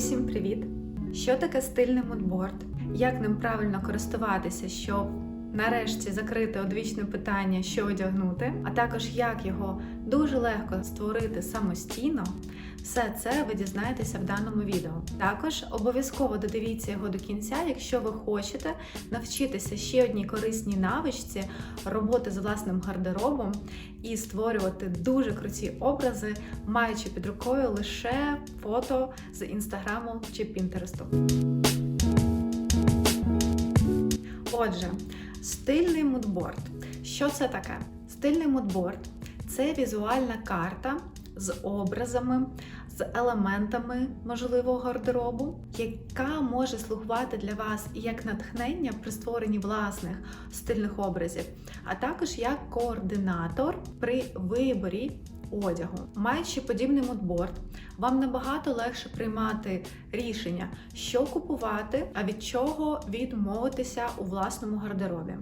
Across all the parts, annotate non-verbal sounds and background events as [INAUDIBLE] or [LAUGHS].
Усім привіт! Що таке стильний мудборд? Як ним правильно користуватися, щоб нарешті закрити одвічне питання, що одягнути, а також як його дуже легко створити самостійно. Все це ви дізнаєтеся в даному відео. Також обов'язково додивіться його до кінця, якщо ви хочете навчитися ще одній корисній навичці роботи з власним гардеробом і створювати дуже круті образи, маючи під рукою лише фото з інстаграму чи Пінтересту. Отже, стильний мудборд. Що це таке? Стильний мудборд це візуальна карта з образами, з елементами можливого гардеробу, яка може слугувати для вас як натхнення при створенні власних стильних образів, а також як координатор при виборі одягу. Маючи подібний мудборд, вам набагато легше приймати рішення, що купувати, а від чого відмовитися у власному гардеробі.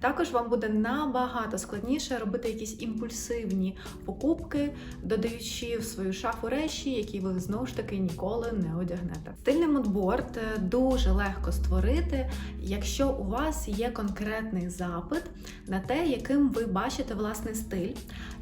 Також вам буде набагато складніше робити якісь імпульсивні покупки, додаючи в свою шафу речі, які ви знову ж таки ніколи не одягнете. Стильний мудборд е, дуже легко створити, якщо у вас є конкретний запит на те, яким ви бачите власний стиль,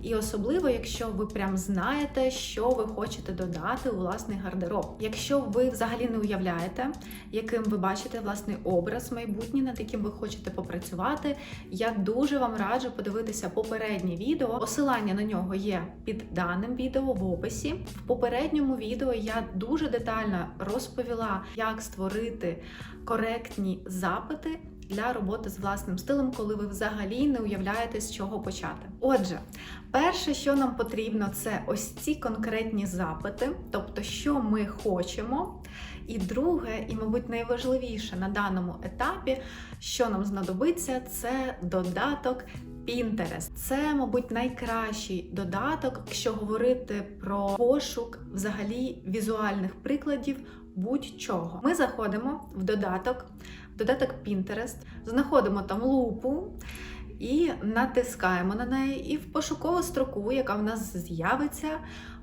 і особливо, якщо ви прям знаєте, що ви хочете додати у власний гардероб. Якщо ви взагалі не уявляєте, яким ви бачите власний образ майбутній, над яким ви хочете попрацювати, я дуже вам раджу подивитися попереднє відео. Посилання на нього є під даним відео в описі. В попередньому відео я дуже детально розповіла, як створити коректні запити. Для роботи з власним стилем, коли ви взагалі не уявляєте, з чого почати. Отже, перше, що нам потрібно, це ось ці конкретні запити, тобто, що ми хочемо. І друге, і, мабуть, найважливіше на даному етапі, що нам знадобиться, це додаток Pinterest. Це, мабуть, найкращий додаток, якщо говорити про пошук взагалі візуальних прикладів будь-чого. Ми заходимо в додаток, додаток Pinterest, знаходимо там лупу. І натискаємо на неї, і в пошукову строку, яка в нас з'явиться,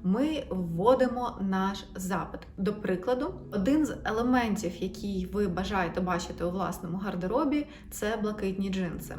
ми вводимо наш запит. До прикладу, один з елементів, який ви бажаєте бачити у власному гардеробі, це блакитні джинси.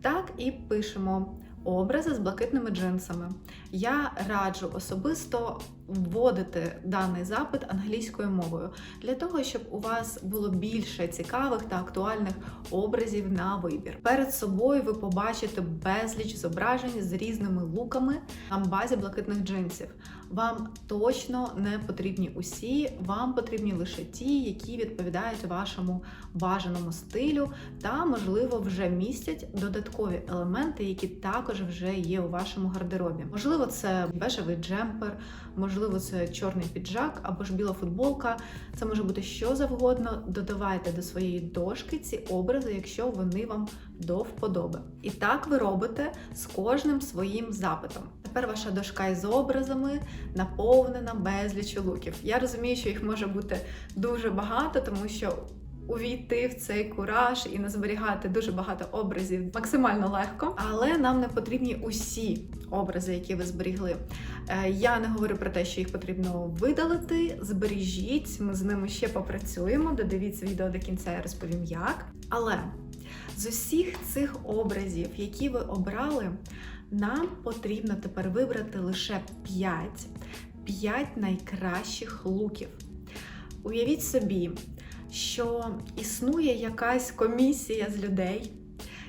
Так і пишемо образи з блакитними джинсами. Я раджу особисто вводити даний запит англійською мовою для того, щоб у вас було більше цікавих та актуальних образів на вибір. Перед собою ви побачите безліч зображень з різними луками на базі блакитних джинсів. Вам точно не потрібні усі, вам потрібні лише ті, які відповідають вашому бажаному стилю, та, можливо, вже містять додаткові елементи, які також вже є у вашому гардеробі. Можливо, це бежевий джемпер, можливо, це чорний піджак або ж біла футболка. Це може бути що завгодно. Додавайте до своєї дошки ці образи, якщо вони вам до вподоби. І так ви робите з кожним своїм запитом. Тепер ваша дошка із образами наповнена безліч луків. Я розумію, що їх може бути дуже багато, тому що увійти в цей кураж і назберігати дуже багато образів максимально легко, але нам не потрібні усі образи, які ви зберігли. Е, Я не говорю про те, що їх потрібно видалити. Збережіть, ми з ними ще попрацюємо. Додивіться відео до кінця, я розповім як. Але з усіх цих образів, які ви обрали, нам потрібно тепер вибрати лише 5, 5 найкращих луків. Уявіть собі, що існує якась комісія з людей,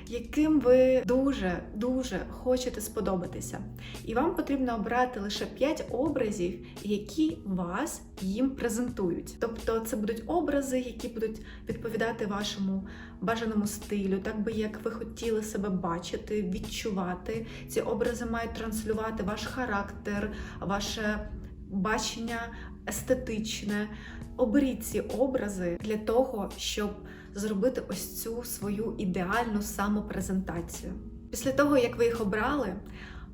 яким ви дуже дуже хочете сподобатися. І вам потрібно обрати лише 5 образів, які вас їм презентують. Тобто це будуть образи, які будуть відповідати вашому бажаному стилю, так би як ви хотіли себе бачити, відчувати. Ці образи мають транслювати ваш характер, ваше бачення естетичне. Оберіть ці образи для того, щоб зробити ось цю свою ідеальну самопрезентацію. Після того, як ви їх обрали,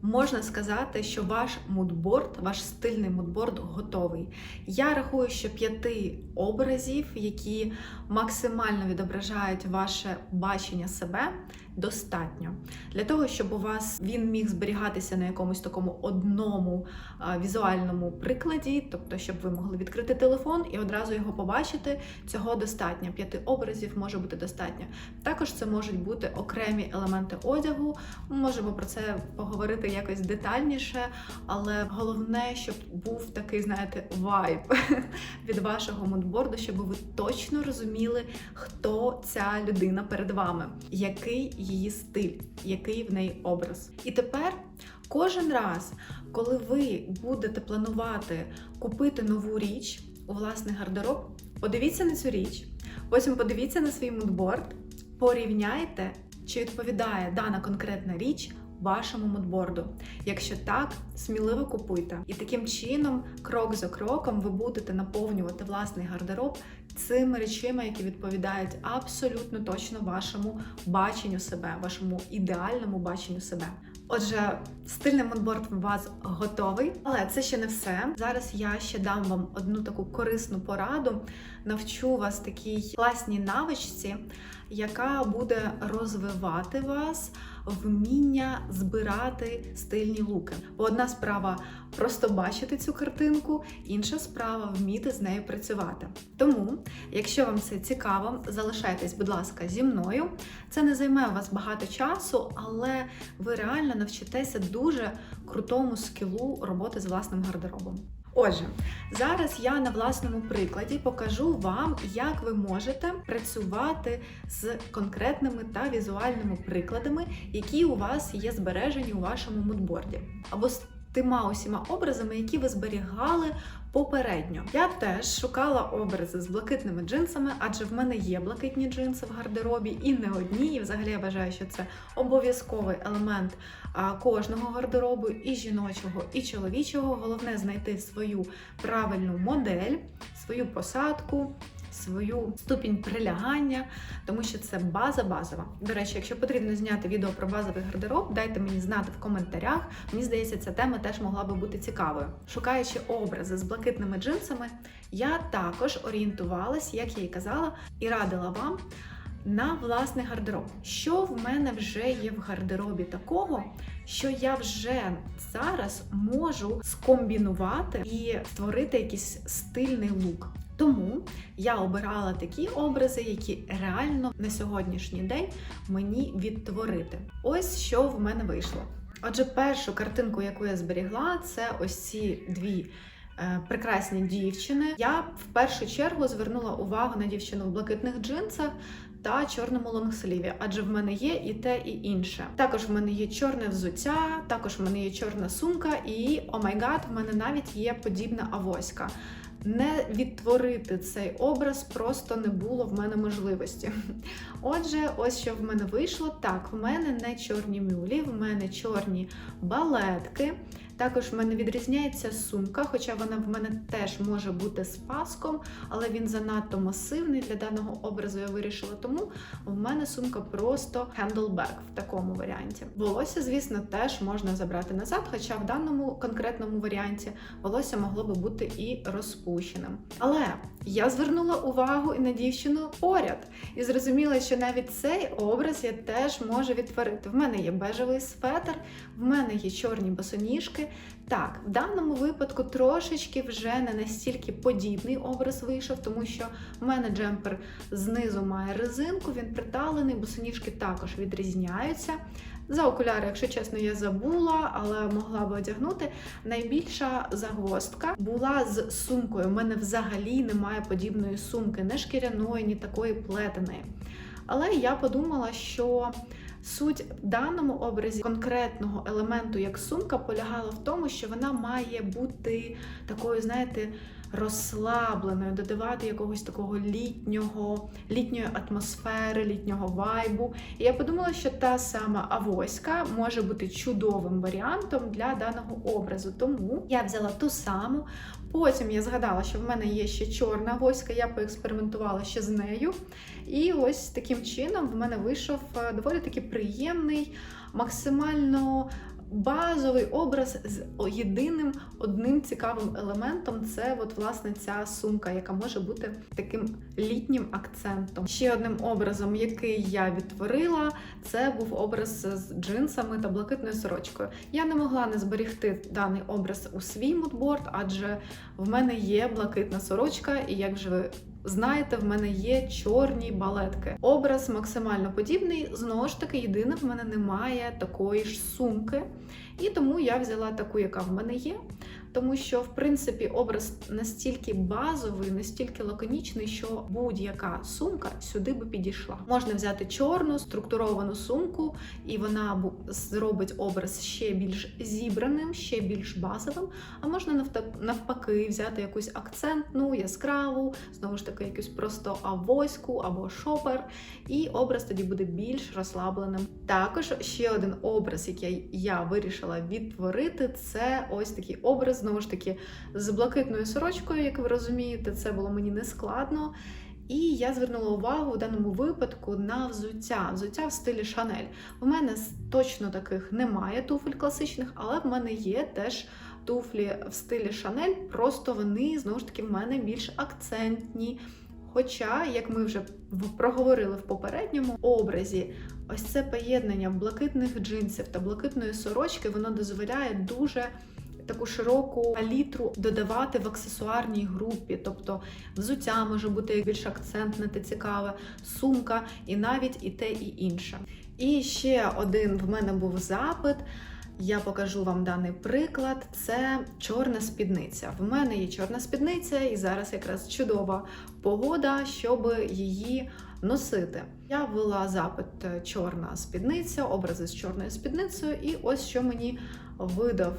можна сказати, що ваш мудборд, ваш стильний мудборд готовий. Я рахую, що п'яти образів, які максимально відображають ваше бачення себе, достатньо для того, щоб у вас він міг зберігатися на якомусь такому одному візуальному прикладі, тобто, щоб ви могли відкрити телефон і одразу його побачити. Цього достатньо. П'яти образів може бути достатньо. Також це можуть бути окремі елементи одягу. Ми можемо про це поговорити якось детальніше, але головне, щоб був такий, знаєте, вайб [LAUGHS] від вашого мудборду, щоб ви точно розуміли, хто ця людина перед вами, який її стиль, який в неї образ. І тепер кожен раз, коли ви будете планувати купити нову річ у власний гардероб, подивіться на цю річ, потім подивіться на свій мудборд, порівняйте, чи відповідає дана конкретна річ вашому мудборду. Якщо так, сміливо купуйте. І таким чином, крок за кроком, ви будете наповнювати власний гардероб цими речами, які відповідають абсолютно точно вашому баченню себе, вашому ідеальному баченню себе. Отже, стильний мудборд у вас готовий, але це ще не все. Зараз я ще дам вам одну таку корисну пораду, навчу вас такій класній навичці, яка буде розвивати вас вміння збирати стильні луки. Бо одна справа просто бачити цю картинку, інша справа вміти з нею працювати. Тому, якщо вам це цікаво, залишайтесь, будь ласка, зі мною. Це не займе у вас багато часу, але ви реально навчитеся дуже крутому скілу роботи з власним гардеробом. Отже, зараз я на власному прикладі покажу вам, як ви можете працювати з конкретними та візуальними прикладами, які у вас є збережені у вашому мудборді, або з тима усіма образами, які ви зберігали попередньо. Я теж шукала образи з блакитними джинсами, адже в мене є блакитні джинси в гардеробі, і не одні. І взагалі я вважаю, що це обов'язковий елемент кожного гардеробу, і жіночого, і чоловічого. Головне знайти свою правильну модель, свою посадку. Свою ступінь прилягання, тому що це база базова. До речі, якщо потрібно зняти відео про базовий гардероб, дайте мені знати в коментарях. Мені здається, ця тема теж могла би бути цікавою. Шукаючи образи з блакитними джинсами, я також орієнтувалась, як я і казала, і радила вам на власний гардероб. Що в мене вже є в гардеробі такого, що я вже зараз можу скомбінувати і створити якийсь стильний лук. Тому я обирала такі образи, які реально на сьогоднішній день мені відтворити. Ось що в мене вийшло. Отже, першу картинку, яку я зберігла, це ось ці дві е, прекрасні дівчини. Я в першу чергу звернула увагу на дівчину в блакитних джинсах. Та чорному лонгсліві, адже в мене є і те, і інше. Також в мене є чорне взуття, також в мене є чорна сумка, і о май гад, в мене навіть є подібна авоська. Не відтворити цей образ просто не було в мене можливості. Отже, ось що в мене вийшло. Так, в мене не чорні мюлі, в мене чорні балетки. Також в мене відрізняється сумка, хоча вона в мене теж може бути з паском, але він занадто масивний для даного образу. Я вирішила. Тому в мене сумка просто handleback в такому варіанті. Волосся, звісно, теж можна забрати назад, хоча в даному конкретному варіанті волосся могло би бути і розпущеним. Але я звернула увагу і на дівчину поряд і зрозуміла, що навіть цей образ я теж можу відтворити. В мене є бежевий светр, в мене є чорні босоніжки. Так, в даному випадку трошечки вже не настільки подібний образ вийшов, тому що в мене джемпер знизу має резинку, він приталений, босоніжки також відрізняються. За окуляри, якщо чесно, я забула, але могла би одягнути. Найбільша загвоздка була з сумкою. У мене взагалі немає подібної сумки, не шкіряної, ні такої плетеної. Але я подумала, що суть в даному образі конкретного елементу, як сумка, полягала в тому, що вона має бути такою, знаєте, розслабленою, додавати якогось такого літнього, літньої атмосфери, літнього вайбу. І я подумала, що та сама авоська може бути чудовим варіантом для даного образу. Тому я взяла ту саму. Потім я згадала, що в мене є ще чорна авоська, я поекспериментувала ще з нею. І ось таким чином в мене вийшов доволі таки приємний, максимально базовий образ з єдиним одним цікавим елементом це от, власне ця сумка, яка може бути таким літнім акцентом. Ще одним образом, який я відтворила, це був образ з джинсами та блакитною сорочкою. Я не могла не зберігти даний образ у свій мудборд, адже в мене є блакитна сорочка, і як вже ви знаєте, в мене є чорні балетки. Образ максимально подібний. Знову ж таки, єдине, в мене немає такої ж сумки. І тому я взяла таку, яка в мене є. Тому що, в принципі, образ настільки базовий, настільки лаконічний, що будь-яка сумка сюди би підійшла. Можна взяти чорну структуровану сумку, і вона зробить образ ще більш зібраним, ще більш базовим. А можна навпаки взяти якусь акцентну, яскраву, знову ж таки, якусь просто авоську або шопер, і образ тоді буде більш розслабленим. Також ще один образ, який я вирішила відтворити, це ось такий образ, знову ж таки, з блакитною сорочкою, як ви розумієте, це було мені не складно. І я звернула увагу в даному випадку на взуття, взуття в стилі Шанель. У мене точно таких немає туфель класичних, але в мене є теж туфлі в стилі Шанель, просто вони знову ж таки в мене більш акцентні. Хоча, як ми вже проговорили в попередньому образі, ось це поєднання блакитних джинсів та блакитної сорочки, воно дозволяє дуже таку широку палітру додавати в аксесуарній групі. Тобто взуття може бути більш акцентне та цікаве, сумка, і навіть і те, і інше. І ще один в мене був запит. Я покажу вам даний приклад. Це чорна спідниця. В мене є чорна спідниця, і зараз якраз чудова погода, щоб її носити. Я ввела запит е, чорна спідниця, образи з чорною спідницею, і ось що мені видав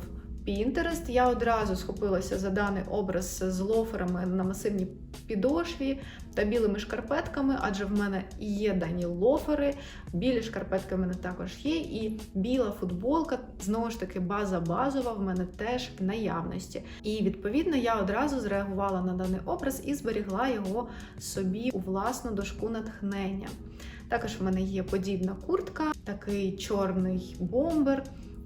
Pinterest. Я одразу схопилася за даний образ з лоферами на масивній підошві та білими шкарпетками, адже в мене є дані лофери, білі шкарпетки в мене також є, і біла футболка, знову ж таки, база базова в мене теж в наявності. І відповідно я одразу зреагувала на даний образ і зберігла його собі у власну дошку натхнення. Також в мене є подібна куртка, такий чорний бомбер.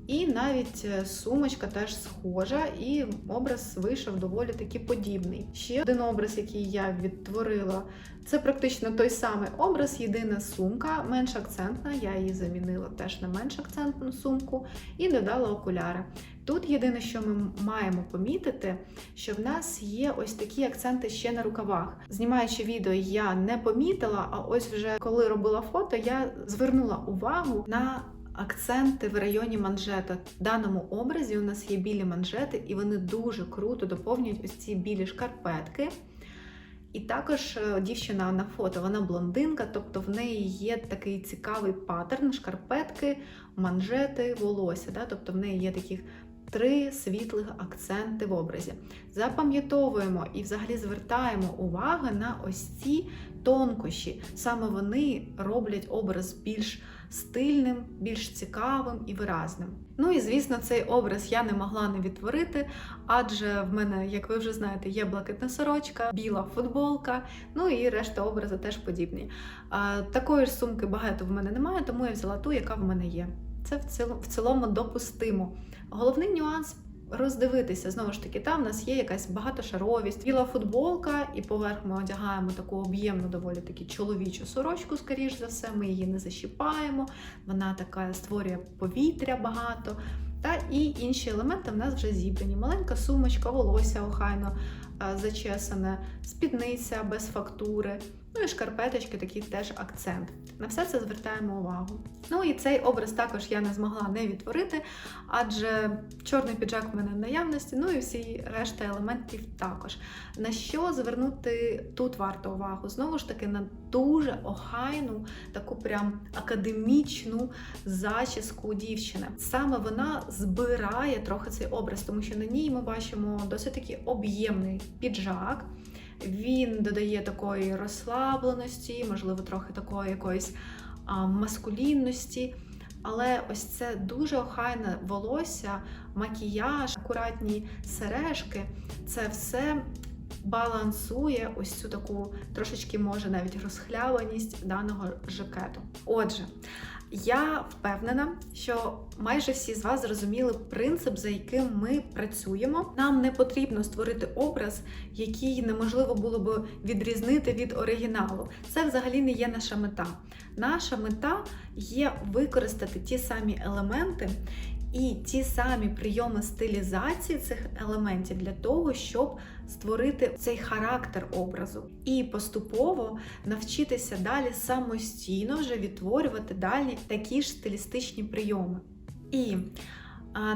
І навіть е, сумочка теж схожа, і образ вийшов доволі таки подібний. Ще один образ, який я відтворила, це практично той самий образ, єдина сумка, менш акцентна. Я її замінила теж на менш акцентну сумку і додала окуляри. Тут єдине, що ми маємо помітити, що в нас є ось такі акценти ще на рукавах. Знімаючи відео, я не помітила, а ось вже коли робила фото, я звернула увагу на акценти в районі манжета. В даному образі у нас є білі манжети, і вони дуже круто доповнюють ось ці білі шкарпетки. І також е, дівчина на фото, вона блондинка, тобто в неї є такий цікавий паттерн, шкарпетки, манжети, волосся. Да? Тобто в неї є таких три світлих акценти в образі. Запам'ятовуємо і взагалі звертаємо увагу на ось ці тонкощі. Саме вони роблять образ більш стильним, більш цікавим і виразним. Ну і звісно, цей образ я не могла не відтворити, адже в мене, як ви вже знаєте, є блакитна сорочка, біла футболка, ну і решта образу теж подібні. А, такої ж сумки багато в мене немає, тому я взяла ту, яка в мене є. Це в цілому, допустимо. Головний нюанс. Роздивитися знову ж таки, там в нас є якась багатошаровість, біла футболка, і поверх ми одягаємо таку об'ємну, доволі таки чоловічу сорочку, скоріш за все, ми її не защіпаємо, вона така створює повітря багато. Та і інші елементи в нас вже зібрані. Маленька сумочка, волосся охайно е, зачесане, спідниця без фактури. Ну і шкарпеточки, такий теж акцент. На все це звертаємо увагу. Ну і цей образ також я не змогла не відтворити, адже чорний піджак в мене в наявності, ну і всі решта елементів також. На що звернути тут варто увагу? Знову ж таки, на дуже охайну, таку прям академічну зачіску дівчини. Саме вона збирає трохи цей образ, тому що на ній ми бачимо досить таки об'ємний піджак. Він додає такої розслабленості, можливо, трохи такої якоїсь а, маскулінності. Але ось це дуже охайне волосся, макіяж, акуратні сережки це все балансує ось цю таку трошечки може навіть розхлябаність даного жакету. Отже, я впевнена, що майже всі з вас зрозуміли принцип, за яким ми працюємо. Нам не потрібно створити образ, який неможливо було би відрізнити від оригіналу. Це взагалі не є наша мета. Наша мета є використати ті самі елементи. І ті самі прийоми стилізації цих елементів для того, щоб створити цей характер образу, і поступово навчитися далі самостійно вже відтворювати далі такі ж стилістичні прийоми. І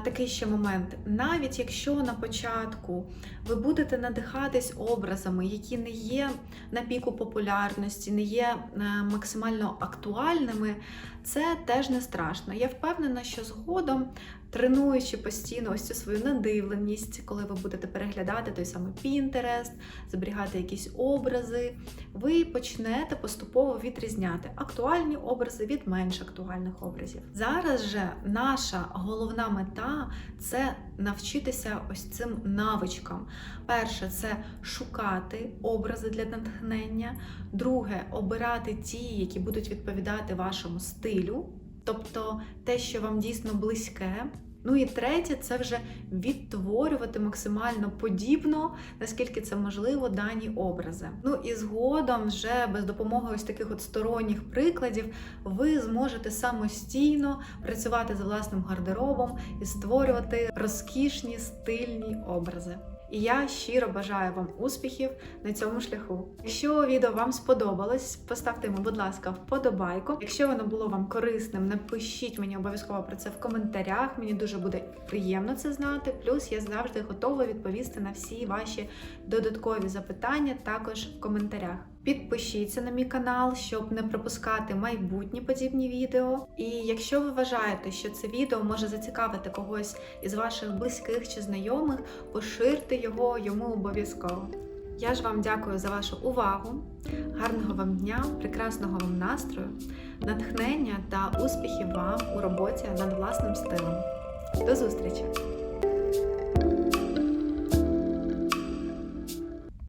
такий ще момент: навіть якщо на початку ви будете надихатись образами, які не є на піку популярності, не є е, максимально актуальними, це теж не страшно. Я впевнена, що згодом, тренуючи постійно ось цю свою надивленість, коли ви будете переглядати той самий Pinterest, зберігати якісь образи, ви почнете поступово відрізняти актуальні образи від менш актуальних образів. Зараз же наша головна мета це навчитися ось цим навичкам. Перше, це шукати образи для натхнення. Друге, обирати ті, які будуть відповідати вашому стилю, тобто те, що вам дійсно близьке. Ну і третє, це вже відтворювати максимально подібно, наскільки це можливо, дані образи. Ну і згодом, вже без допомоги ось таких от сторонніх прикладів, ви зможете самостійно працювати з власним гардеробом і створювати розкішні стильні образи. І я щиро бажаю вам успіхів на цьому шляху. Якщо відео вам сподобалось, поставте йому, будь ласка, вподобайку. Якщо воно було вам корисним, напишіть мені обов'язково про це в коментарях. Мені дуже буде приємно це знати. Плюс я завжди готова відповісти на всі ваші додаткові запитання також в коментарях. Підпишіться на мій канал, щоб не пропускати майбутні подібні відео. І якщо ви вважаєте, що це відео може зацікавити когось із ваших близьких чи знайомих, поширте його йому обов'язково. Я ж вам дякую за вашу увагу, гарного вам дня, прекрасного вам настрою, натхнення та успіхів вам у роботі над власним стилем. До зустрічі!